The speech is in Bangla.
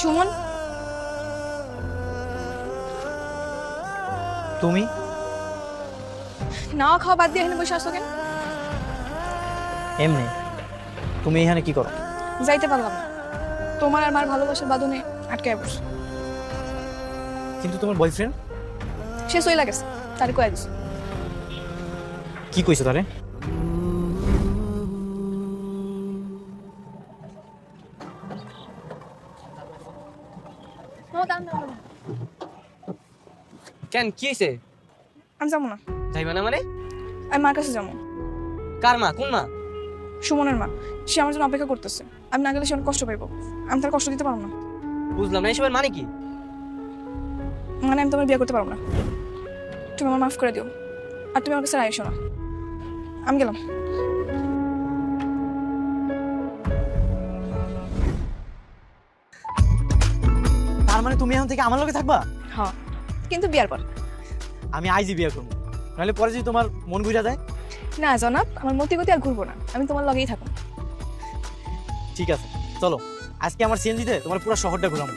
সুমন? তুমি? না খাওয়া বাদ দিয়ে এখানে বসে আসো কেন? এমনি। তুমি এখানে কি করো? যাইতে পারলাম তোমার আর আমার ভালোবাসার বাঁধনে আটকে বসে কিন্তু তোমার বয়ফ্রেন্ড সে হয়ে লাগেছে তার কয়ে কি কইছো তারে? কেন কি হয়েছে আমি যাব না। যাইবা না মানে? আমি মার কাছে যাব। কার মা? কোন মা? সুমনের মা। সে আমার জন্য অপেক্ষা করতেছে। আমি না গেলে সে অনেক কষ্ট পাইবো। আমি তার কষ্ট দিতে পারব না। বুঝলাম না এসবের মানে কি? মানে আমি তোমার বিয়ে করতে পারব না। তুমি আমার মাফ করে দিও। আর তুমি আমার কাছে আইসো না। আমি গেলাম। মানে তুমি এখন থেকে আমার লগে থাকবা? হ্যাঁ কিন্তু বিয়ার পর। আমি আইজি বিয়ে করব। নাহলে পরে যদি তোমার মন ঘুরে যায়? না জনাব আমার মতি গতি আর ঘুরবো না। আমি তোমার লগেই থাকব ঠিক আছে চলো। আজকে আমার সিএনজিতে তোমার পুরো শহরটা ঘুরাবো।